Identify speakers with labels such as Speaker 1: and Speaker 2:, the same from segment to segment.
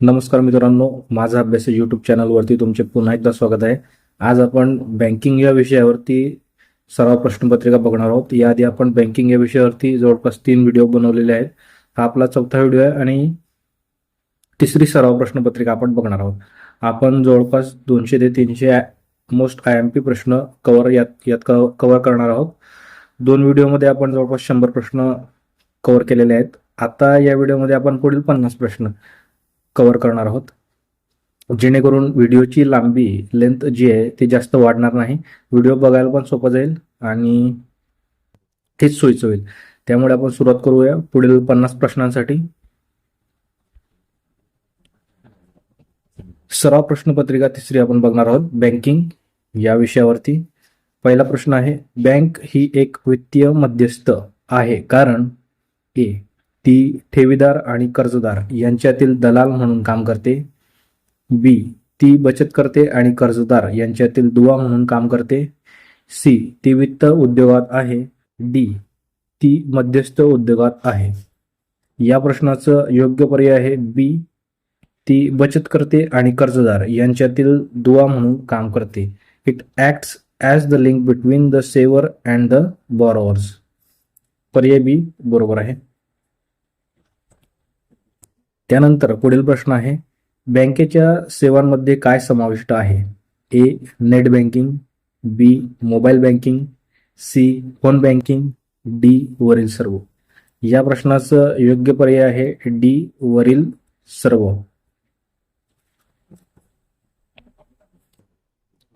Speaker 1: नमस्कार मित्रांनो माझा अभ्यास यूट्यूब चॅनलवरती तुमचे पुन्हा एकदा स्वागत आहे. आज आपण बँकिंग या विषयावरती सराव प्रश्नपत्रिका बघणार आहोत. याआधी आपण बँकिंग या विषयावरती जवळपास तीन व्हिडिओ बनवलेले आहेत. हा आपला चौथा व्हिडिओ आहे आणि तिसरी सराव प्रश्नपत्रिका आपण बघणार आहोत. आपण जवळपास दोनशे ते तीनशे मोस्ट आय एम पी प्रश्न कव्हर यात यात कव्हर करणार आहोत. दोन व्हिडिओमध्ये आपण जवळपास शंभर प्रश्न कव्हर केलेले आहेत. आता या व्हिडिओमध्ये आपण पुढील पन्नास प्रश्न कव्हर करणार आहोत. जेणेकरून व्हिडिओची लांबी लेंथ जी आहे ती जास्त वाढणार नाही. व्हिडिओ बघायला पण सोपं जाईल आणि तेच सोयीचं होईल. त्यामुळे आपण सुरुवात करूया पुढील पन्नास प्रश्नांसाठी. सराव प्रश्नपत्रिका तिसरी आपण बघणार आहोत बँकिंग या विषयावरती. पहिला प्रश्न आहे बँक ही एक वित्तीय मध्यस्थ आहे. कारण ए ती ठेवीदार आणि कर्जदार यांच्यातील दलाल म्हणून काम करते. बी ती बचत करते आणि कर्जदार यांच्यातील दुवा म्हणून काम करते. सी ती वित्त उद्योगात आहे. डी ती मध्यस्थ उद्योगात आहे. या प्रश्नाचं योग्य पर्याय आहे बी ती बचत करते आणि कर्जदार यांच्यातील दुवा म्हणून काम करते. It acts as the link between the saver and the borrowers पर्याय बी बरोबर आहे. त्यानंतर पुढील प्रश्न आहे बँकेच्या सेवांमध्ये काय समाविष्ट आहे? A net banking B mobile banking C phone banking D वरील सर्व. या प्रश्नाचं योग्य पर्याय आहे डी वरील सर्व.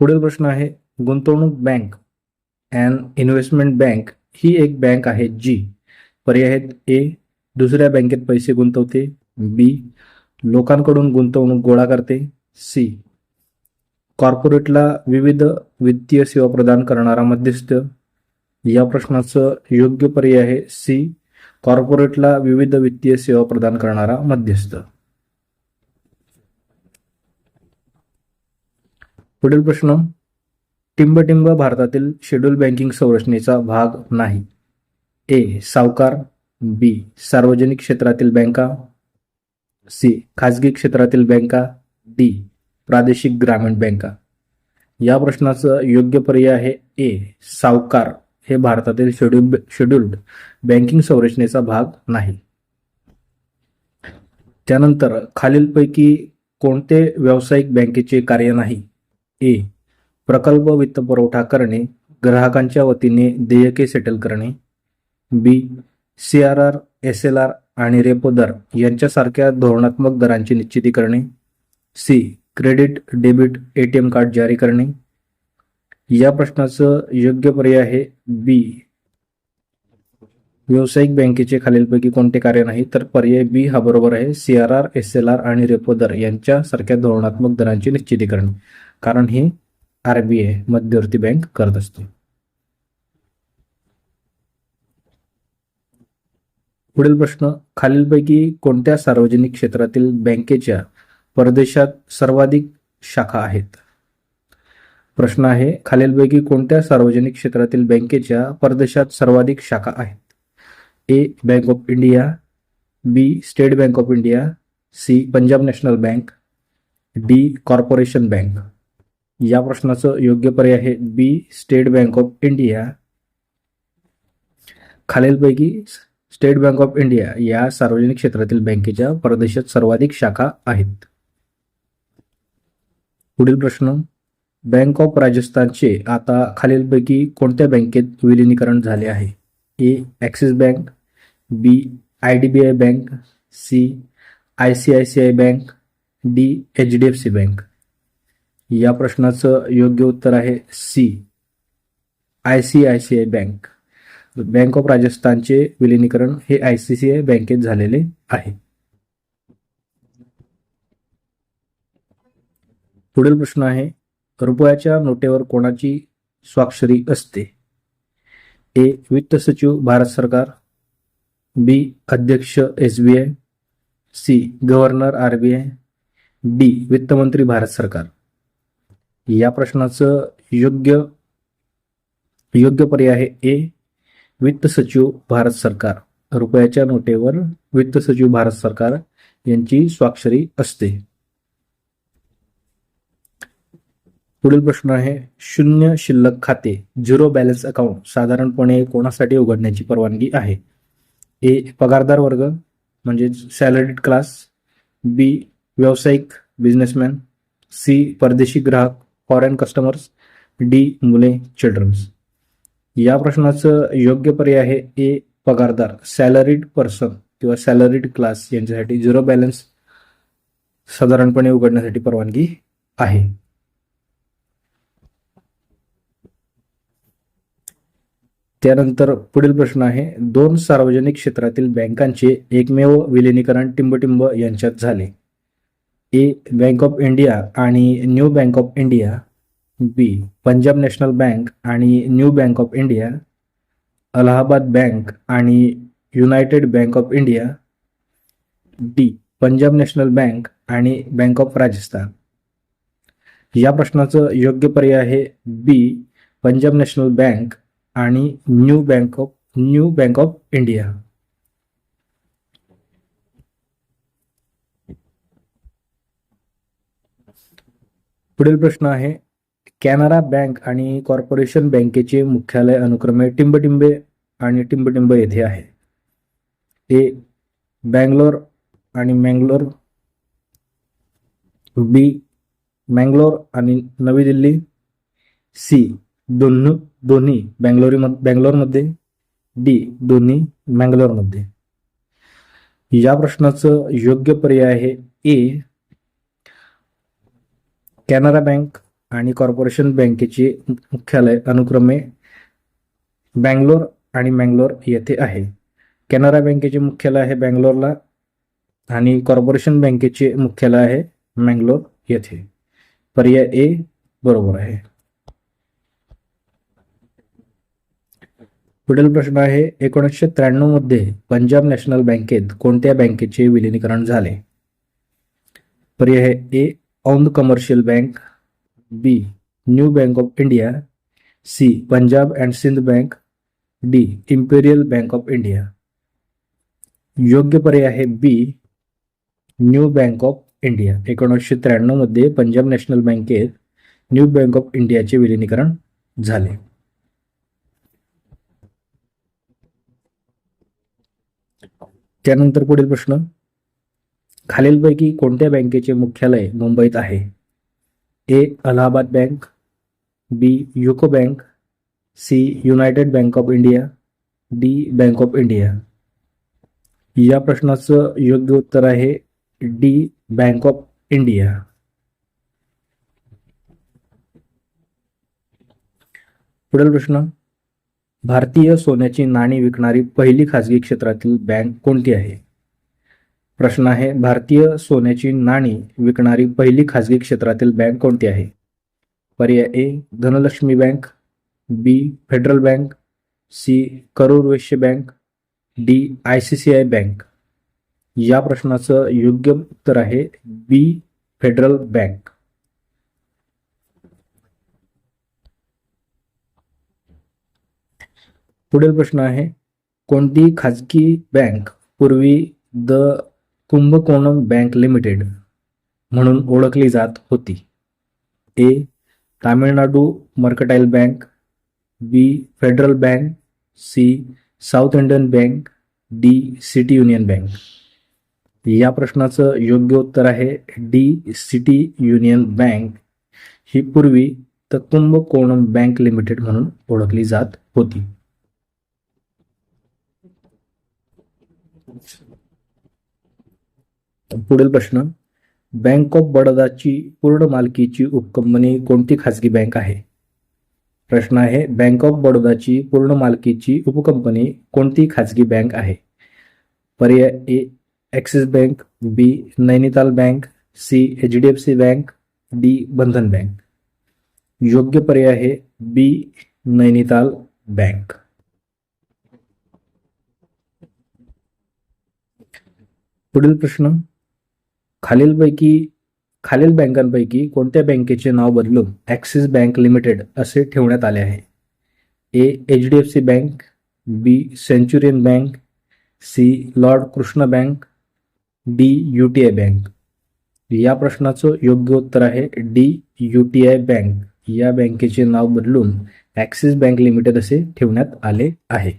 Speaker 1: पुढील प्रश्न आहे गुंतवणूक बँक अँड इन्व्हेस्टमेंट बँक ही एक बँक आहे जी पर्याय आहेत ए दुसऱ्या बँकेत पैसे गुंतवते बी लोकांकडून गुंतवणूक गोळा करते. सी कॉर्पोरेटला विविध वित्तीय सेवा प्रदान करणारा मध्यस्थ. या प्रश्नाचं योग्य पर्याय आहे. सी कॉर्पोरेटला विविध वित्तीय सेवा प्रदान करणारा मध्यस्थ. पुढील प्रश्न. टिंबटिंब भारतातील शेड्यूल बँकिंग संरचनेचा भाग नाही. ए सावकार. बी सार्वजनिक क्षेत्रातील बँका. सी खाजगी क्षेत्रातील बँका. डी प्रादेशिक ग्रामीण बँका. या प्रश्नाचं योग्य पर्याय आहे ए सावकार. हे भारतातील शेड्यूल शेड्यूल्ड बँकिंग संरचनेचा भाग नाही. त्यानंतर खालीलपैकी कोणते व्यावसायिक बँकेचे कार्य नाही? ए प्रकल्प वित्तपुरवठा करणे ग्राहकांच्या वतीने देयके सेटल करणे. B C R R S L R आणि रेपो दर यांच्यासारख्या धोरणात्मक दरांची निश्चिती करणे. C credit debit A T M card जारी करणे. या प्रश्नाचं योग्य पर्याय आहे बी व्यावसायिक बँकेचे खालीलपैकी कोणते कार्य नाही तर पर्याय बी हा बरोबर आहे. C R R S L R आणि रेपो दर यांच्यासारख्या धोरणात्मक दरांची निश्चिती करणे. कारण हे आरबीआय मध्यवर्ती बँक करत असते. पुढील प्रश्न खालीलपैकी कोणत्या सार्वजनिक क्षेत्रातील बँकेच्या परदेशात सर्वाधिक शाखा आहेत? प्रश्न आहे खालीलपैकी कोणत्या सार्वजनिक क्षेत्रातील बँकेच्या परदेशात सर्वाधिक शाखा आहेत? A Bank of India B State Bank of India C Punjab National Bank D Corporation Bank. या प्रश्नाचं योग्य पर्याय आहे B State Bank of India. खालीलपैकी स्टेट बँक ऑफ इंडिया या सार्वजनिक क्षेत्रातील बँकेच्या परदेशात सर्वाधिक शाखा आहेत. पुढील प्रश्न बँक ऑफ राजस्थानचे आता खालीलपैकी कोणत्या बँकेत विलिनीकरण झाले आहे? A Axis Bank B I D B I Bank C I C I C I Bank D H D F C Bank. या प्रश्नाचं योग्य उत्तर आहे C I C I C I Bank. Bank of राजस्थानचे विलिनीकरण हे I C C I बँकेत झालेले आहे. पुढील प्रश्न आहे रुपयाच्या नोटेवर कोणाची स्वाक्षरी असते? ए वित्त सचिव भारत सरकार. बी अध्यक्ष S B I. C governor R B I. D वित्तमंत्री भारत सरकार. या प्रश्नाचं योग्य योग्य पर्याय आहे ए वित्त सचिव भारत सरकार. रुपयाच्या नोटेवर वित्त सचिव भारत सरकार यांची स्वाक्षरी असते. पुढील प्रश्न आहे शून्य शिल्लक खाते झिरो बॅलन्स अकाउंट साधारणपणे कोणासाठी उघडण्याची परवानगी आहे? ए पगारदार वर्ग म्हणजे सॅलरीड क्लास बी व्यावसायिक बिझनेसमॅन सी परदेशी ग्राहक फॉरेन कस्टमर्स डी मुले चिल्ड्रन्स या प्रश्नाचं योग्य पर्याय आहे ए पगारदार सॅलरीड पर्सन किंवा सॅलरीड क्लास यांच्यासाठी झिरो बॅलन्स साधारणपणे उघडण्यासाठी परवानगी आहे. त्यानंतर पुढील प्रश्न आहे दोन सार्वजनिक क्षेत्रातील बँकांचे एकमेव विलिनीकरण टिंबटिंब यांच्यात झाले. ए बँक ऑफ इंडिया आणि New Bank of India B Punjab National Bank आणि New Bank of India Allahabad Bank आणि United Bank of India D Punjab National Bank आणि बँक ऑफ राजस्थान. या प्रश्नाचं योग्य पर्याय आहे बी पंजाब नॅशनल बँक आणि New Bank of New Bank of India. पुढील प्रश्न आहे कॅनरा बँक आणि कॉर्पोरेशन बँकेचे मुख्यालय अनुक्रमे टिंबटिंबे आणि टिंबटिंब येथे आहे. ते बँगलोर आणि मँगलोर बी मँगलोर आणि नवी दिल्ली सी दोन्ही दोन्ही बँगलोरी बँगलोरमध्ये डी दोन्ही मँगलोरमध्ये. या प्रश्नाचं योग्य पर्याय आहे ए. कॅनरा बँक आणि कॉर्पोरेशन बँकेचे मुख्यालय अनुक्रमे बँगलोर आणि मँगलोर येथे आहे. कॅनरा बँकेचे मुख्यालय आहे बँगलोरला आणि कॉर्पोरेशन बँकेचे मुख्यालय आहे मँगलोर येथे. पर्याय ए बरोबर आहे. पुढील प्रश्न आहे एकोणीसशे त्र्याण्णवमध्ये पंजाब नॅशनल बँकेत कोणत्या बँकेचे विलिनीकरण झाले? पर्याय A Aundh Commercial Bank. B New Bank of India C Punjab and Sindh Bank D Imperial Bank of India योग्य पर्याय आहे B New Bank of India एकोणीसशे त्र्याण्णवमध्ये पंजाब नॅशनल बँकेत न्यू बँक ऑफ इंडियाचे विलिनीकरण झाले. त्यानंतर पुढील प्रश्न. खालीलपैकी कोणत्या बँकेचे मुख्यालय मुंबईत आहे? A Allahabad Bank B UCO Bank C United Bank of India D Bank of India या प्रश्नाचं योग्य उत्तर आहे डी बँक ऑफ इंडिया पुढील प्रश्न भारतीय सोन्याची नाणी विकणारी पहिली खाजगी क्षेत्रातील बँक कोणती आहे? प्रश्न आहे भारतीय सोन्याची नाणी विकणारी पहिली खाजगी क्षेत्रातील बँक कोणती आहे? पर्याय A Dhanlaxmi Bank B Federal Bank C Karur Vysya Bank D I C C I Bank. या प्रश्नाचं योग्य उत्तर आहे बी फेडरल बँक. पुढील प्रश्न आहे कोणती खाजगी बँक पूर्वी द कुंभकोणम बँक लिमिटेड म्हणून ओळखली जात होती. A. Tamil Nadu Mercantile Bank B. Federal Bank C. South Indian Bank D. City Union Bank. या प्रश्नाचं योग्य उत्तर आहे डी. City Union Bank. ही पूर्वी तर कुंभकोणम बँक लिमिटेड म्हणून ओळखली जात होती. पुढील प्रश्न, बँक ऑफ़ बडोदाची पूर्ण मालकीची उपकंपनी कोणती खाजगी बँक आहे? प्रश्न आहे, बँक ऑफ़ बडोदाची पूर्ण मालकीची उपकंपनी कोणती खाजगी बँक आहे? पर्याय A, Axis Bank, B, Nainital Bank, C, H D F C Bank, D, Bandhan Bank. योग्य पर्याय आहे, बी, नैनिताल बँक. पुढील प्रश्न खालीलपैकी खालील बँकांपैकी कोणत्या बँकेचे नाव बदलून ॲक्सिस बँक लिमिटेड असे ठेवण्यात आले आहे? A H D F C Bank B Centurion Bank C Lord Krishna Bank D U T I Bank. या प्रश्नाचं योग्य उत्तर आहे D U T I Bank. या बँकेचे नाव बदलून ॲक्सिस बँक लिमिटेड असे ठेवण्यात आले आहे.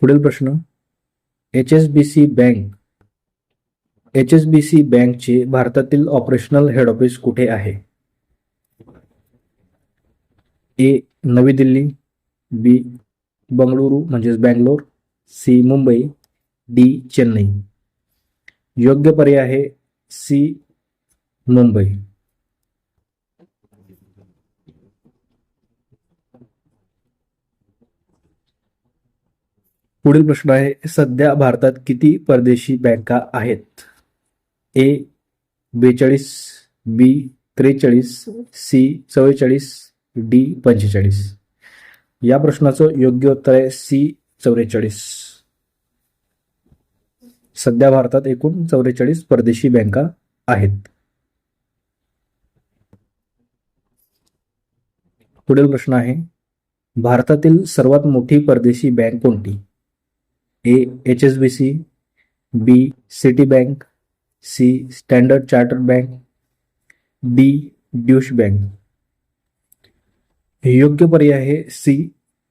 Speaker 1: पुढील प्रश्न. H S B C Bank H S B C बँकचे भारतातील ऑपरेशनल हेड ऑफिस कुठे आहे? ए नवी दिल्ली बी बंगळुरू म्हणजेच Bangalore C Mumbai D Chennai. योग्य पर्याय आहे सी मुंबई. पुढील प्रश्न आहे सध्या भारतात किती परदेशी बँका आहेत? ए बेचाळीस बी त्रेचाळीस सी चव्वेचाळीस डी पंचेचाळीस. या प्रश्नाचं योग्य उत्तर आहे सी चौवेचाळीस सध्या भारतात एकूण चौवेचाळीस परदेशी बँका आहेत. पुढील प्रश्न आहे भारतातील सर्वात मोठी परदेशी बँक कोणती? A H S B C B Citibank C Standard Chartered Bank D Deutsche Bank योग्य पर्याय आहे सी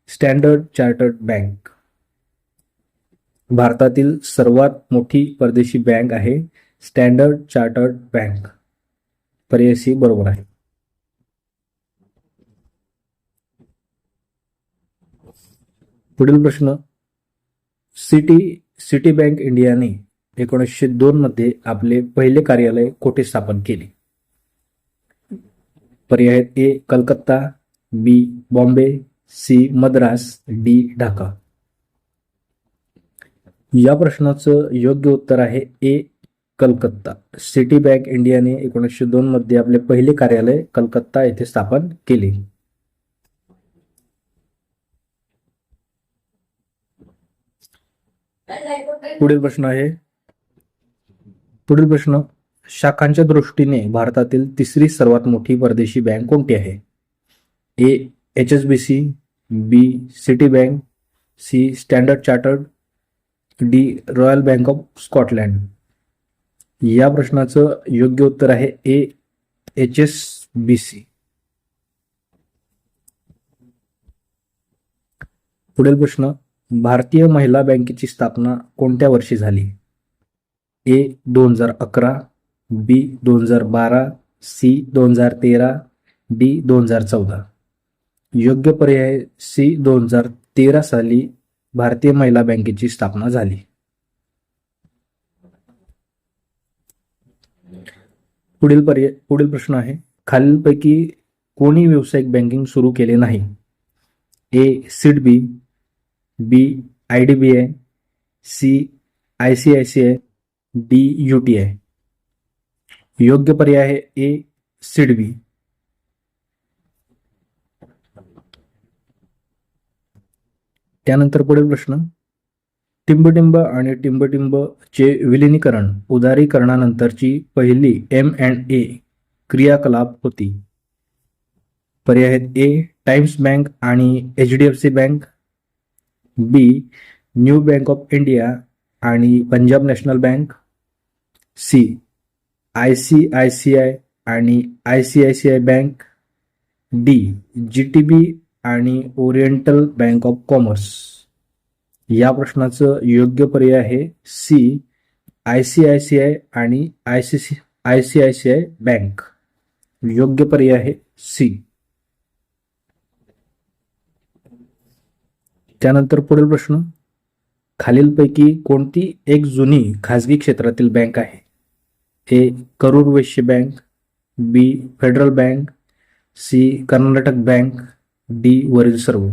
Speaker 1: स्टँडर्ड चार्टर्ड बँक भारतातील सर्वात मोठी परदेशी बँक आहे स्टँडर्ड चार्टर्ड बँक पर्याय सी बरोबर आहे. पुढील प्रश्न सिटी सिटी बँक इंडियाने एकोणीसशे दोन मध्ये आपले पहिले कार्यालय कोठे स्थापन केले? पर्याय A Calcutta B Bombay C Madras D Dhaka. या प्रश्नाचं योग्य उत्तर आहे ए कलकत्ता. सिटी बँक इंडियाने एकोणीसशे दोन मध्ये आपले पहिले कार्यालय कलकत्ता येथे स्थापन केले. पुढील प्रश्न आहे. पुढील प्रश्न शाखांच्या दृष्टीने भारतातील तिसरी सर्वात मोठी परदेशी बँक कोणती आहे? A H S B C B Citibank C Standard Chartered D Royal Bank of Scotland. या प्रश्नाचं योग्य उत्तर आहे A H S B C पुढील प्रश्न भारतीय महिला बँकेची स्थापना कोणत्या वर्षी झाली? ए दोन हजार अकरा बी दोन हजार बारा सी दोन हजार तेरा डी दोन हजार चौदा. योग्य पर्याय सी दोन हजार तेरा साली भारतीय महिला बँकेची स्थापना झाली. पुढील पर्याय पुढील प्रश्न आहे. खालीलपैकी कोणी व्यावसायिक बँकिंग सुरू केले नाही? A SIDBI B I D B I C I C I C I D U T I योग्य पर्याय आहे ए सीड बी. त्यानंतर पुढील प्रश्न. टिंबटिंब आणि टिंबटिंब चे विलिनीकरण उदारीकरणानंतरची पहिली एम अँड ए क्रियाकलाप होती. पर्याय आहेत ए टाइम्स बँक आणि H D F C Bank. B New Bank of India आणि Punjab National Bank C I C I C I आणि I C I C I Bank D G T B आणि oriental bank of commerce या प्रश्नाचं योग्य पर्याय आहे C I C I C I आणि I C C I C I C I Bank योग्य पर्याय आहे सी त्यानंतर पुढील प्रश्न. खालीलपैकी कोणती एक जुनी खाजगी क्षेत्रातील बँक आहे? A. Karur Vysya Bank B Federal Bank C Karnataka Bank D वरील सर्व.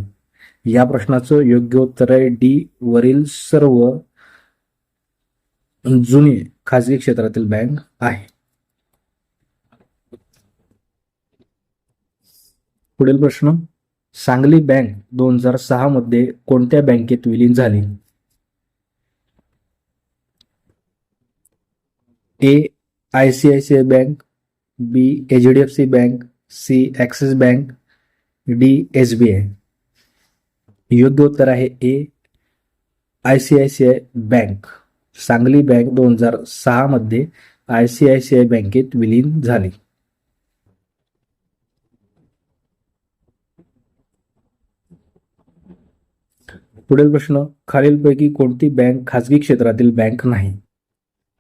Speaker 1: या प्रश्नाचं योग्य उत्तर आहे डी वरील सर्व जुनी खाजगी क्षेत्रातील बँक आहे. पुढील प्रश्न. सांगली बँक दोन हज़ार सहा मध्ये कोणत्या बँकेत विलीन झाली? A, I C I C I Bank, B, H D F C Bank, C, Axis Bank, D, S B I. योग्य उत्तर आहे A, I C I C I Bank. Sangli Bank दोन हज़ार सहा मध्ये I C I C I बँकेत विलीन झाली. पुढील प्रश्न खालीलपैकी कोणती बँक खाजगी क्षेत्रातील बँक नाही?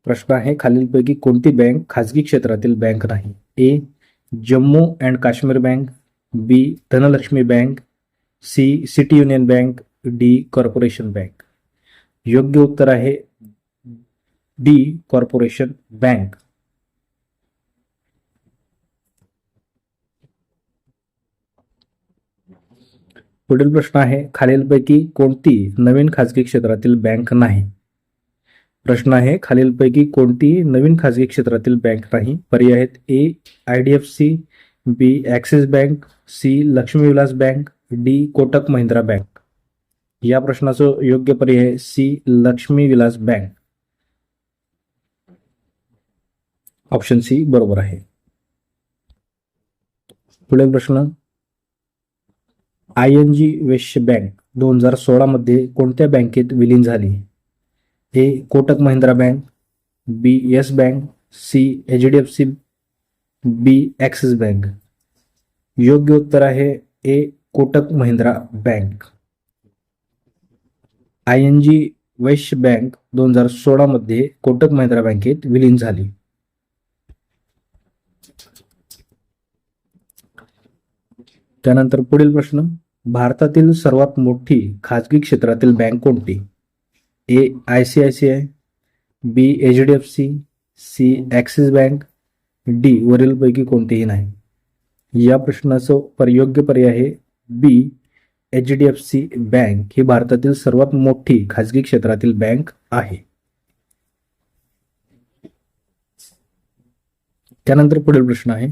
Speaker 1: प्रश्न आहे खालीलपैकी कोणती बँक खाजगी क्षेत्रातील बँक नाही? A Jammu and Kashmir Bank B Dhanlaxmi Bank C City Union Bank D Corporation Bank. योग्य उत्तर आहे डी कॉर्पोरेशन बँक. पुढील प्रश्न आहे खालीलपैकी कोणती नवीन खाजगी क्षेत्रातील बँक नाही? प्रश्न आहे खालीलपैकी कोणती नवीन खाजगी क्षेत्रातील बँक नाही? पर्याय आहेत A I D F C B Axis Bank C Lakshmi Vilas Bank D Kotak Mahindra Bank. या प्रश्नाचं योग्य पर्याय C Lakshmi Vilas Bank. Option C बरोबर आहे. पुढील प्रश्न I N G Vysya Bank दोन हजार सोळामध्ये कोणत्या बँकेत विलीन झाली? A. Kotak Mahindra Bank B. Yes Bank C. H D F C B. Axis Bank. योग्य उत्तर आहे A. Kotak Mahindra Bank. I N G Vysya Bank दोन हजार सोळामध्ये कोटक महिंद्रा बँकेत विलीन झाली. त्यानंतर पुढील प्रश्न. भारतातील सर्वात मोठी खाजगी क्षेत्रातील बँक कोणती? A I C I C I B H D F C C Axis Bank D वरीलपैकी कोणतीही नाही. या प्रश्नाचं परयोग्य पर्याय आहे B H D F C Bank ही भारतातील सर्वात मोठी खाजगी क्षेत्रातील बँक आहे. त्यानंतर पुढील प्रश्न आहे.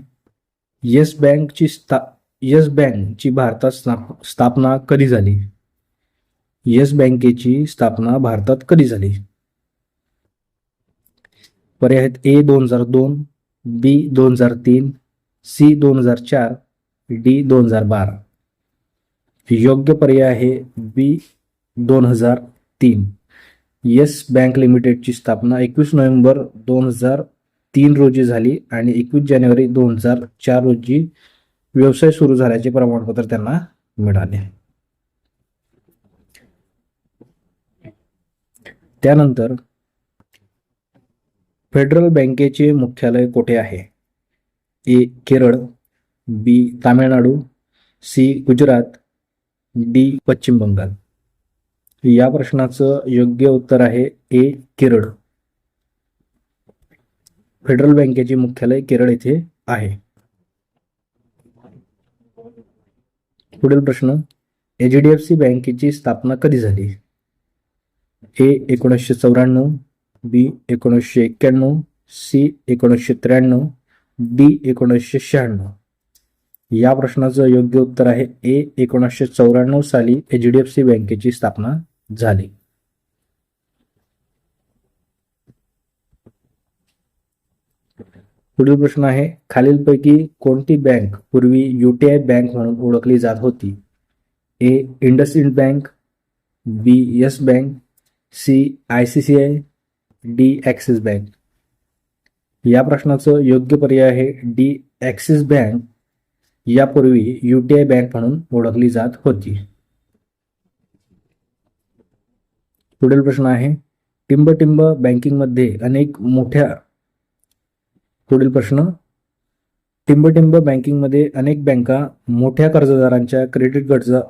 Speaker 1: येस बँकची स्था येस बँकची भारतात स्थाप स्थापना कधी झाली? येस बँकेची स्थापना भारतात कधी झाली? पर्याय आहेत ए दोन हजार दोन बी दोन हजार तीन सी दोन हजार चार डी दोन हजार बारा. योग्य पर्याय आहे बी दोन हजार तीन. येस बँक लिमिटेडची स्थापना एकवीस नोव्हेंबर दोन हजार तीन रोजी झाली आणि एकवीस जानेवारी दोन हजार चार रोजी व्यवसाय सुरू झाल्याचे प्रमाणपत्र त्यांना मिळाले. त्यानंतर फेडरल बँकेचे मुख्यालय कोठे आहे? A Kerala B Tamil Nadu C Gujarat D Paschim Bangal. या प्रश्नाचं योग्य उत्तर आहे ए केरळ. फेडरल बँकेचे मुख्यालय केरळ येथे आहे. पुढील प्रश्न एच डी एफ सी बँकेची स्थापना कधी झाली? ए एकोणीसशे चौऱ्याण्णव बी एकोणीसशे एक्क्याण्णव सी एकोणीसशे त्र्याण्णव डी एकोणीसशे शहाण्णव. या प्रश्नाचं योग्य उत्तर आहे ए एकोणीसशे चौऱ्याण्णव साली एच डी एफ सी बँकेची स्थापना झाली. पुढील प्रश्न आहे खालीलपैकी कोणती बँक पूर्वी युटीआय बँक म्हणून ओळखली जात होती? A IndusInd bank B Yes bank C I C C I D Axis bank. या प्रश्नाचं योग्य पर्याय आहे डी ॲक्सिस बँक यापूर्वी युटीआय बँक म्हणून ओळखली जात होती. पुढील प्रश्न आहे टिंबटिंब बँकिंगमध्ये अनेक मोठ्या पुढील प्रश्न. टिंबटिंब बँकिंगमध्ये अनेक बँका मोठ्या कर्जदारांच्या क्रेडिट गरजा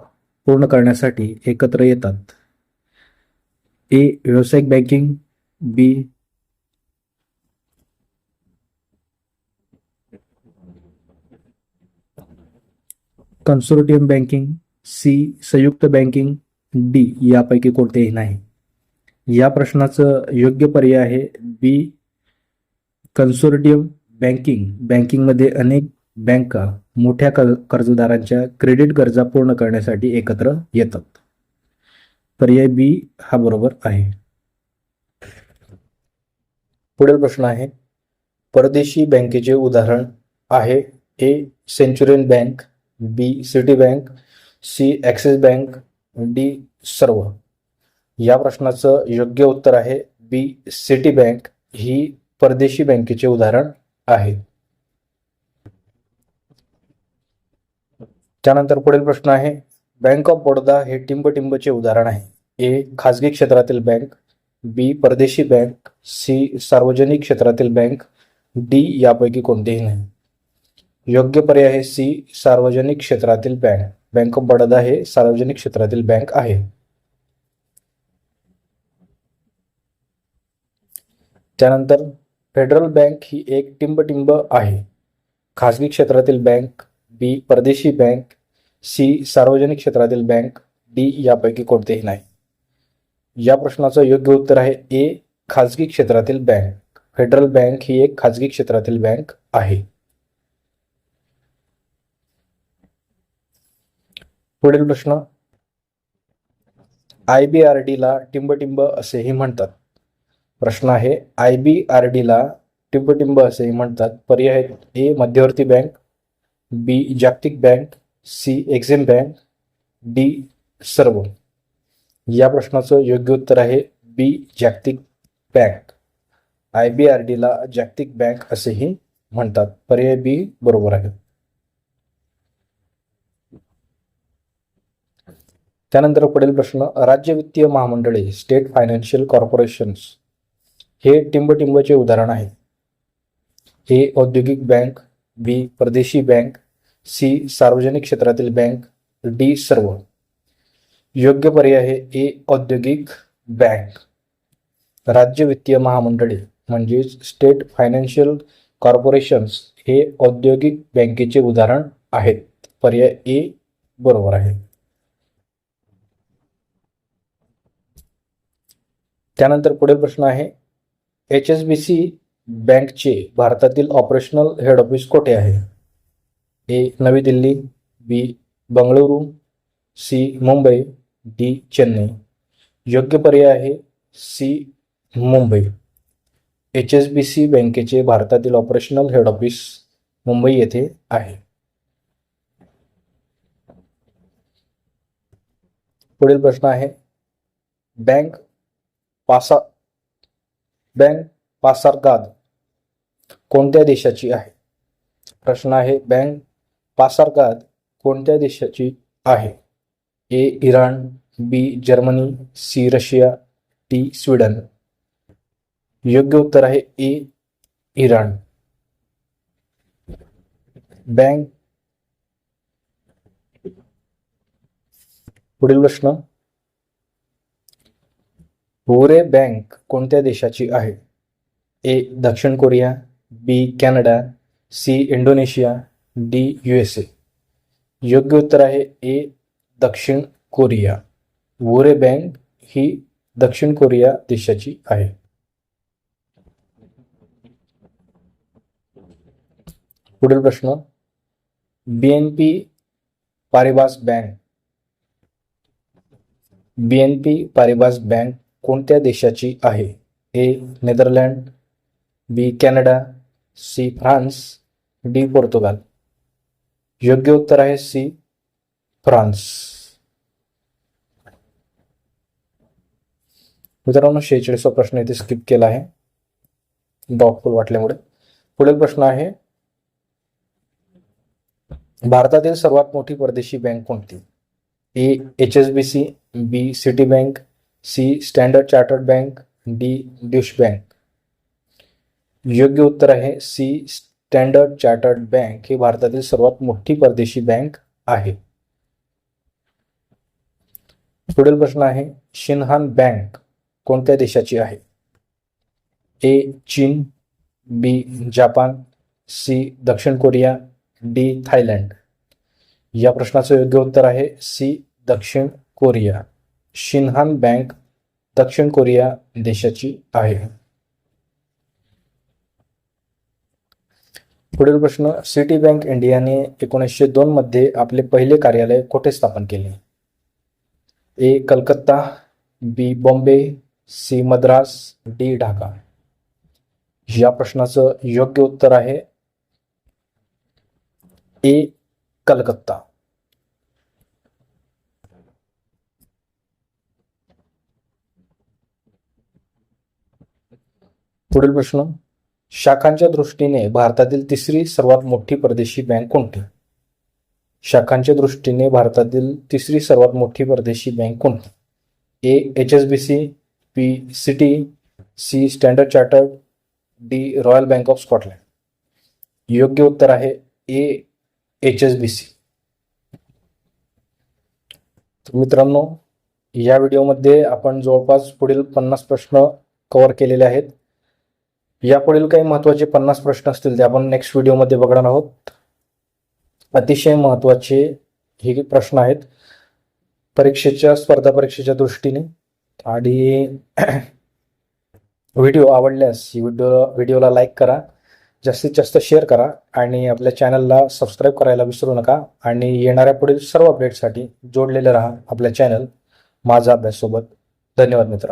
Speaker 1: पूर्ण करण्यासाठी एकत्र येतात. ए व्यावसायिक banking. B consortium banking. C संयुक्त बँकिंग. डी यापैकी कोणतेही नाही. या प्रश्नाचं योग्य पर्याय आहे. बी कन्सोर्टियम बँकिंग बँकिंगमध्ये अनेक बँका मोठ्या कर्जदारांच्या क्रेडिट गरजा पूर्ण करण्यासाठी एकत्र येतात. पर्याय बी हा बरोबर आहे. पुढील प्रश्न आहे परदेशी बँकेचे उदाहरण आहे A Centurion bank B Citi bank C Axis bank D सर्व. या प्रश्नाचं योग्य उत्तर आहे बी सिटी बँक ही परदेशी बँकेचे उदाहरण आहे. त्यानंतर पुढील प्रश्न आहे. बँक ऑफ बडोदा हे टिंबटिंबचे उदाहरण आहे. ए खाजगी क्षेत्रातील बँक. बी परदेशी बँक. सी सार्वजनिक क्षेत्रातील बँक. डी यापैकी कोणतेही नाही. योग्य पर्याय आहे सी सार्वजनिक क्षेत्रातील बँक. बँक ऑफ बडोदा हे सार्वजनिक क्षेत्रातील बँक आहे. त्यानंतर फेडरल बँक ही एक टिंबटिंब आहे. खाजगी क्षेत्रातील बँक बी परदेशी बँक सी सार्वजनिक क्षेत्रातील बँक डी यापैकी कोणतेही नाही. या प्रश्नाचं योग्य उत्तर आहे ए खाजगी क्षेत्रातील बँक. फेडरल बँक ही एक खाजगी क्षेत्रातील बँक आहे. पुढील प्रश्न. आय बी आर डीला टिंबटिंब असेही म्हणतात. प्रश्न आहे. आय बी आर डीला टिंबटिंब असेही म्हणतात. पर्याय आहेत. ए मध्यवर्ती बँक. बी जागतिक bank. C Exim bank. D सर्व. या प्रश्नाचं योग्य उत्तर आहे बी जागतिक बँक. आय बी आर डीला जागतिक बँक असेही म्हणतात. पर्याय बी बरोबर आहे. त्यानंतर पुढील प्रश्न. राज्य वित्तीय महामंडळे स्टेट फायनान्शियल कॉर्पोरेशन्स. हे टिंबटिंबचे उदाहरण आहे. ए औद्योगिक बँक बी परदेशी बँक सी सार्वजनिक क्षेत्रातील बँक डी सर्व. योग्य पर्याय आहे ए औद्योगिक बँक. राज्य वित्तीय महामंडळे म्हणजेच स्टेट फायनान्शियल कॉर्पोरेशन्स हे औद्योगिक बँकेचे उदाहरण आहेत. पर्याय ए बरोबर आहे. त्यानंतर पुढील प्रश्न आहे एच एस बी सी बँकचे भारतातील ऑपरेशनल हेड ऑफिस कोठे आहे? A Navi Delhi B Bengaluru C Mumbai D Chennai. योग्य पर्याय आहे C Mumbai. H S B C बँकेचे भारतातील ऑपरेशनल हेड ऑफिस मुंबई येथे आहे. पुढील प्रश्न आहे बँक पासा बँक पासारगाद कोणत्या देशाची आहे? प्रश्न आहे बँक पासारगाद कोणत्या देशाची आहे? A Iran B Germany C Russia T Sweden. योग्य उत्तर आहे ए इराण. बँक. पुढील प्रश्न. होरे बँक कोणत्या देशाची आहे? ए दक्षिण Korea B Canada C Indonesia D U S A. योग्य उत्तर आहे ए दक्षिण कोरिया. वोरे बँक ही दक्षिण कोरिया देशाची आहे. पुढील प्रश्न. B N P Paribas bank. B N P Paribas bank कोणत्या देशाची आहे? A Netherland B Canada C France D Portugal. योग्य उत्तर आहे सी फ्रान्स. मित्रांनो शेहेचाळीसवा प्रश्न इथे स्किप केला आहे. डॉकफुल वाटल्यामुळे. पुढील प्रश्न आहे भारतातील सर्वात मोठी परदेशी बँक कोणती? A H S B C B Citi bank C, Standard Chartered bank, D, Deutsche bank. योग्य उत्तर आहे, सी, स्टँडर्ड चार्टर्ड बँक ही भारतातील सर्वात मोठी परदेशी बँक आहे. पुढील प्रश्न आहे, शिनहान बँक कोणत्या देशाची आहे? ए, चीन, बी, जापान, सी, दक्षिण कोरिया, डी, थायलंड. या प्रश्नाचं योग्य उत्तर आहे, सी, दक्षिण कोरिया. शिनहान बँक दक्षिण कोरिया देशाची आहे. पुढील प्रश्न सिटी बँक इंडियाने एकोणीसशे दोन मध्ये आपले पहिले कार्यालय कोठे स्थापन केले? A Calcutta B Bombay C Madras D Dhaka. या प्रश्नाचं योग्य उत्तर आहे ए कलकत्ता. पुढील प्रश्न. शाखांच्या दृष्टीने भारतातील तिसरी सर्वात मोठी परदेशी बँक कोणती? शाखांच्या दृष्टीने भारतातील तिसरी सर्वात मोठी परदेशी बँक कोणती? A H S B C P Citi C Standard Chartered D Royal bank of Scotland. योग्य उत्तर आहे A H S B C मित्रांनो या व्हिडिओमध्ये आपण जवळपास पुढील पन्नास प्रश्न कव्हर केलेले आहेत. यापुढील काही महत्त्वाचे पन्नास प्रश्न असतील ते आपण नेक्स्ट व्हिडिओमध्ये बघणार आहोत. अतिशय महत्त्वाचे हे प्रश्न आहेत. परीक्षेच्या स्पर्धा परीक्षेच्या दृष्टीने आणि व्हिडिओ आवडल्यास ही व्हिडिओ व्हिडिओला लाईक करा. जास्तीत जास्त शेअर करा आणि आपल्या चॅनलला सबस्क्राईब करायला विसरू नका. आणि येणाऱ्या पुढील सर्व अपडेटसाठी जोडलेले राहा आपल्या चॅनल माझा अभ्यास सोबत धन्यवाद मित्र